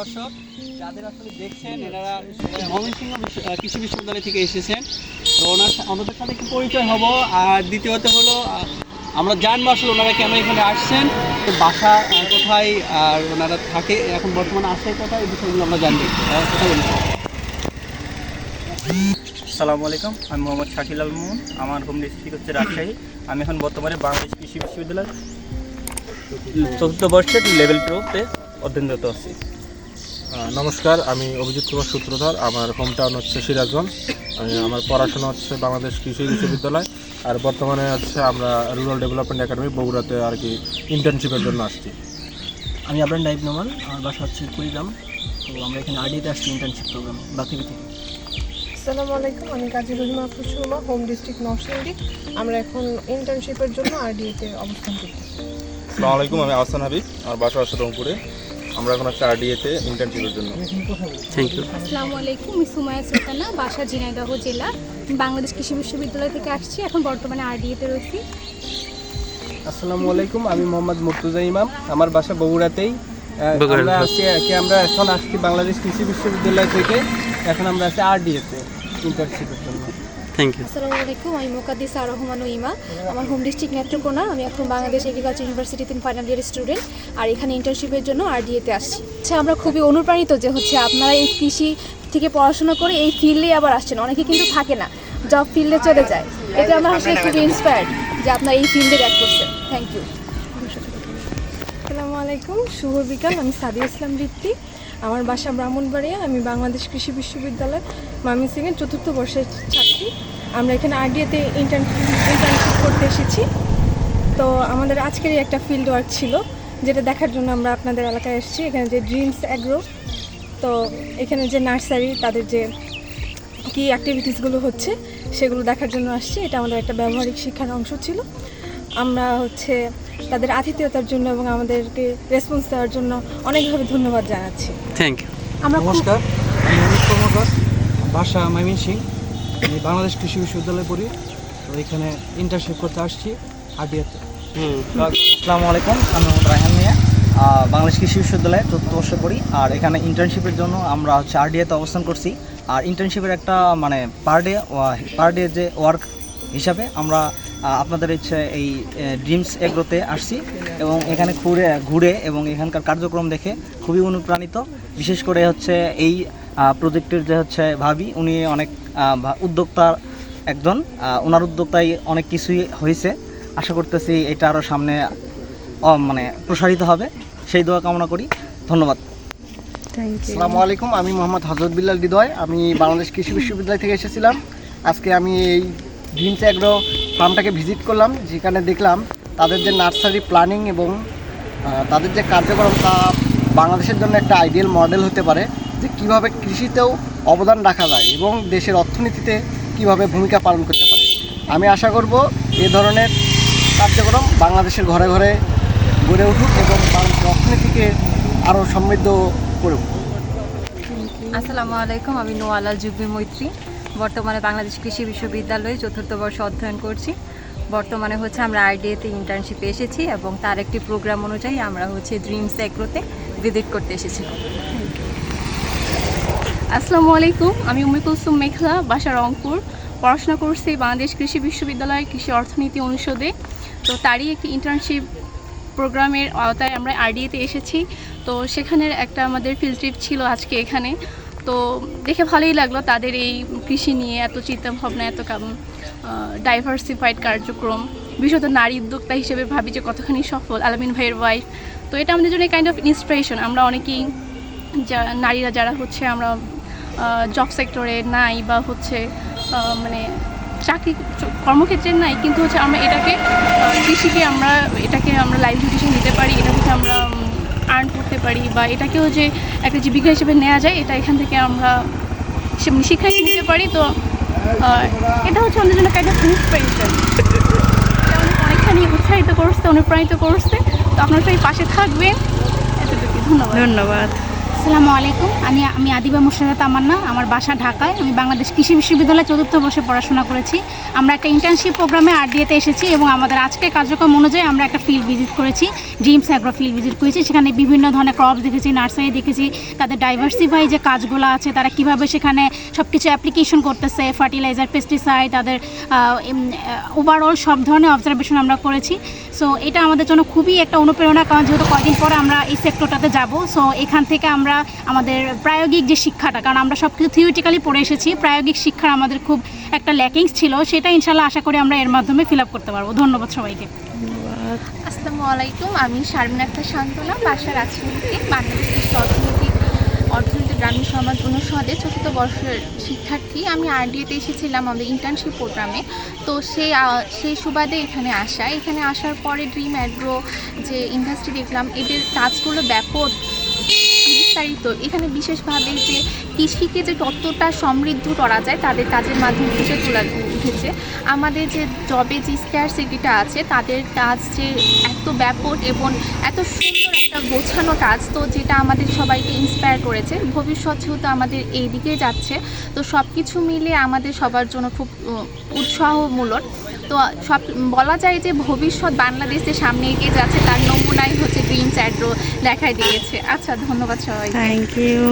দর্শক, যাদের আসলে দেখছেন, এনারা ময়মনসিংহ কৃষি বিশ্ববিদ্যালয় থেকে এসেছেন। তো ওনার আমাদের সাথে একটু পরিচয় হব। আর দ্বিতীয়ত হলো আমরা জানব আসলে ওনারা কেন এখানে আসছেন বাসা কোথায়, আর ওনারা থাকে, এখন বর্তমানে আসে কোথায়, এই বিষয়গুলো আমরা জানব কথা বলি সালামু আলাইকুম, আমি মোহাম্মদ শাকিল আল মোহন, আমার হোম ডিস্ট্রিক্ট হচ্ছে রাজশাহী। আমি এখন বর্তমানে বাংলাদেশ কৃষি বিশ্ববিদ্যালয় চতুর্থ বর্ষের লেভেল টুতে অধ্যয়নরত আছি। নমস্কার আমি অভিজিৎ কুমার সূত্রধর আমার হোম টাউন হচ্ছে সিরাজগঞ্জ। আমি আমার পড়াশোনা হচ্ছে বাংলাদেশ কৃষি বিশ্ববিদ্যালয় আর বর্তমানে হচ্ছে আমরা রুরাল ডেভেলপমেন্ট একাডেমি বগুড়াতে আর কি ইন্টার্নশিপের জন্য আসছি। আমি আপনার নাইব নোমান আমার বাসা হচ্ছে কুড়িগ্রাম। তো আমরা এখানে আরডিতে আসছি ইন্টার্নশিপ প্রোগ্রাম বাকি থেকে। আসসালামু আলাইকুম আমি কাজী রহিমা শর্মা হোম ডিস্ট্রিক্ট নরসিংদী। আমরা এখন ইন্টার্নশিপের জন্য আরডিএতে অবস্থান করতেছি আসসালামু আলাইকুম আমি আহসান হাবিব আমার বাসা হচ্ছে রংপুরে। আমরা এখন হচ্ছে আরডিএতে ইন্টার্নশিপের জন্য। থ্যাংক ইউ আসসালামু আলাইকুম আমি সুমায়া সুলতানা বাসা ঝিনাইদহ জেলা বাংলাদেশ কৃষি বিশ্ববিদ্যালয় থেকে আসছি এখন বর্তমানে আরডিএতে রয়েছি। আসসালামু আলাইকুম আমি মোহাম্মদ মুর্তুজা ইমাম আমার বাসা বগুড়াতেই। আমরা আছি কি আমরা এখন আসছি বাংলাদেশ কৃষি বিশ্ববিদ্যালয় থেকে এখন আমরা আছি আরডিএতে ইন্টার্নশিপের জন্য। থ্যাংক ইউ আসসালামু আলাইকুম আমি মোকাদ্দিস আর রহমান ইমা। আমার হোম ডিস্ট্রিক্ট নেত্রকোনা আমি এখন বাংলাদেশ এগ্রিকালচার ইউনিভার্সিটিতে ফাইনাল ইয়ার স্টুডেন্ট আর এখানে ইন্টার্নশিপের জন্য আরডিএতে আসছি। আচ্ছা আমরা খুবই অনুপ্রাণিত যে হচ্ছে আপনারা এই কৃষি থেকে পড়াশোনা করে এই ফিল্ডে আবার আসছেন। অনেকে কিন্তু থাকে না জব ফিল্ডে চলে যায়। এটা আমরা আসলে খুবই ইন্সপায়ার্ড যে আপনারা এই ফিল্ডে ব্যাক করছেন। থ্যাংক ইউ আসসালামু আলাইকুম শুভ বিকাল আমি সাদিয়া ইসলাম ঋত্বিক আমার বাসা ব্রাহ্মণবাড়িয়া, আমি বাংলাদেশ কৃষি বিশ্ববিদ্যালয় ময়মনসিংহের চতুর্থ বর্ষের ছাত্রী। আমরা এখানে আরডিএতে ইন্টার্ন ইন্টার্নশিপ করতে এসেছি। তো আমাদের আজকেরই একটা ফিল্ড ওয়ার্ক ছিল, যেটা দেখার জন্য আমরা আপনাদের এলাকায় এসেছি। এখানে যে ড্রিমস অ্যাগ্রো তো এখানে যে নার্সারি তাদের যে কী অ্যাক্টিভিটিসগুলো হচ্ছে, সেগুলো দেখার জন্য আসছি। এটা আমাদের একটা ব্যবহারিক শিক্ষার অংশ ছিল। আমরা হচ্ছে তাদের আতিথেয়তার জন্য এবং আমাদেরকে রেসপন্স দেওয়ার জন্য অনেকভাবে ধন্যবাদ জানাচ্ছি। থ্যাংক ইউ আমরা নমস্কার আমি অমিত কর্মকার বাসা মাইমিন সিং। আমি বাংলাদেশ কৃষি বিশ্ববিদ্যালয়ে পড়ি। তো এখানে ইন্টার্নশিপ করতে আসছি আরডিএতে আসসালামু আলাইকুম আমি মোহাম্মদ রায়হান মিয়া। বাংলাদেশ কৃষি বিশ্ববিদ্যালয়ে চতুর্থ বর্ষে পড়ি। আর এখানে ইন্টার্নশিপের জন্য আমরা হচ্ছে আরডিএতে অবস্থান করছি। আর ইন্টার্নশিপের একটা মানে পার ডে পার ডে যে ওয়ার্ক হিসাবে আমরা আপনাদের হচ্ছে এই ড্রিমস এগ্রোতে আসছি এবং এখানে ঘুরে ঘুরে এবং এখানকার কার্যক্রম দেখে খুবই অনুপ্রাণিত। বিশেষ করে হচ্ছে এই প্রজেক্টের যে হচ্ছে ভাবি উনি অনেক উদ্যোক্তা একজন। ওনার উদ্যোক্তায় অনেক কিছুই হয়েছে। আশা করতেছি এটা আরও সামনে মানে প্রসারিত হবে। সেই দোয়া কামনা করি। ধন্যবাদ। থ্যাংক আসসালামু আলাইকুম আমি মোহাম্মদ হজরত বিল্লাল হৃদয়। আমি বাংলাদেশ কৃষি বিশ্ববিদ্যালয় থেকে এসেছিলাম। আজকে আমি এই ড্রিমস অ্যাগ্রো ফার্মটাকে ভিজিট করলাম, যেখানে দেখলাম তাদের যে নার্সারি প্ল্যানিং এবং তাদের যে কার্যক্রম তা বাংলাদেশের জন্য একটা আইডিয়াল মডেল হতে পারে যে কীভাবে কৃষিতেও অবদান রাখা যায় এবং দেশের অর্থনীতিতে কীভাবে ভূমিকা পালন করতে পারে। আমি আশা করব এ ধরনের কার্যক্রম বাংলাদেশের ঘরে ঘরে গড়ে উঠুক এবং বাংলাদেশের অর্থনীতিকে আরও সমৃদ্ধ করে উঠুক। আসসালামু আলাইকুম, আমি নোয়ালাল জুব্বি মৈত্রী বর্তমানে বাংলাদেশ কৃষি বিশ্ববিদ্যালয়ে চতুর্থ বর্ষ অধ্যয়ন করছি। বর্তমানে হচ্ছে আমরা আইডিএতে ইন্টার্নশিপে এসেছি এবং তার একটি প্রোগ্রাম অনুযায়ী আমরা হচ্ছে ড্রিমস এগ্রোতে ভিজিট করতে এসেছি। আসসালামু আলাইকুম, আমি উমি কুলসুম মেঘলা, বাসা রংপুর। পড়াশোনা করছি বাংলাদেশ কৃষি বিশ্ববিদ্যালয় কৃষি অর্থনীতি অনুষদে। তো তারই একটি ইন্টার্নশিপ প্রোগ্রামের আওতায় আমরা আরডিএতে এসেছি। তো সেখানের একটা আমাদের ফিল্ড ট্রিপ ছিল আজকে এখানে। তো দেখে ভালোই লাগল তাদের এই কৃষি নিয়ে, এত চিন্তা ভাবনা এত ডাইভার্সিফাইড কার্যক্রম। বিশেষত নারী উদ্যোক্তা হিসেবে ভাবি যে কতখানি সফল, আলামিন ভাইয়ের ওয়াইফ তো এটা আমাদের জন্য কাইন্ড অফ ইন্সপিরেশন আমরা অনেকেই যা, নারীরা যারা হচ্ছে আমরা জব সেক্টরে নাই বা হচ্ছে মানে চাকরি, কর্মক্ষেত্রে নাই, কিন্তু হচ্ছে আমরা এটাকে কৃষিকে আমরা, এটাকে আমরা লাইভলিহুড হিসেবে নিতে পারি, এটা হচ্ছে আমরা আর্ন করতে পারি বা এটাকেও যে একটা জীবিকা হিসেবে নেওয়া যায় এটা এখান থেকে আমরা মানে শিক্ষা নিতে পারি। তো এটা হচ্ছে আমাদের জন্য কাইন্ড অফ ইন্সপিরেশন অনেকখানি উৎসাহিত করছে অনুপ্রাণিত করছে। তো আপনার সেই পাশে থাকবেন। এতটুকু ধন্যবাদ। ধন্যবাদ। আসসালামু আলাইকুম। আমি আমি আদিবা মুর্শিদা তামান্না, আমার বাসা ঢাকায়। আমি বাংলাদেশ কৃষি বিশ্ববিদ্যালয়ে চতুর্থ বর্ষে পড়াশোনা করেছি। আমরা একটা ইন্টার্নশিপ প্রোগ্রামে আরডিএতে এসেছি এবং আমাদের আজকের কার্যক্রম অনুযায়ী আমরা একটা ফিল্ড ভিজিট করেছি। ড্রিমস অ্যাগ্রো ফিল্ড ভিজিট করেছি। সেখানে বিভিন্ন ধরনের ক্রপস দেখেছি নার্সারি দেখেছি, তাদের ডাইভার্সিফাই যে কাজগুলো আছে, তারা কীভাবে সেখানে সব কিছু অ্যাপ্লিকেশন করতেছে ফার্টিলাইজার পেস্টিসাইড তাদের ওভারঅল সব ধরনের অবজারভেশন আমরা করেছি। সো এটা আমাদের জন্য খুবই একটা অনুপ্রেরণা, কারণ যেহেতু কদিন পরে আমরা এই সেক্টরটাতে যাব সো এখান থেকে আমরা আমাদের প্রায়োগিক যে শিক্ষাটা, কারণ আমরা সব কিছু থিওরিটিক্যালি পড়ে এসেছি, প্রায়োগিক শিক্ষার আমাদের খুব একটা ল্যাকিংস ছিল, সেটা ইনশাল্লাহ আশা করি আমরা এর মাধ্যমে ফিল আপ করতে পারব। ধন্যবাদ সবাইকে। আসসালামু আলাইকুম, আমি শারমিন আক্তার শান্তনা বাসা রাজনীতি বাংলাদেশ অর্থনীতি অর্থনীতি গ্রামীণ সমাজ অনুষদে চতুর্থ বর্ষের শিক্ষার্থী। আমি আরডিএতে এসেছিলাম আমাদের ইন্টার্নশিপ প্রোগ্রামে তো সেই সেই সুবাদে এখানে আসা। এখানে আসার পরে ড্রিম অ্যাগ্রো যে ইন্ডাস্ট্রি দেখলাম, এদের কাজগুলো ব্যাপক বিস্তারিত এখানে বিশেষভাবে যে কৃষিকে যে তত্ত্বটা সমৃদ্ধ করা যায়, তাদের কাজের মাধ্যমে ফুটে তোলা উঠেছে। আমাদের যে জবে যে স্ক্যারসিটিটা আছে, তাদের কাজ যে এত ব্যাপক এবং এত সুন্দর একটা গোছানো কাজ, তো যেটা আমাদের সবাইকে ইন্সপায়ার করেছে, ভবিষ্যৎ যেহেতু আমাদের এই দিকে যাচ্ছে, তো সব কিছু মিলে আমাদের সবার জন্য খুব উৎসাহমূলক। তো সব, বলা যায় যে ভবিষ্যৎ বাংলাদেশ যে সামনে এগিয়ে যাচ্ছে, তার নমুনাই হচ্ছে গ্রিন চ্যাড্রো দেখাই দিয়েছে। আচ্ছা ধন্যবাদ সবাই থ্যাংক ইউ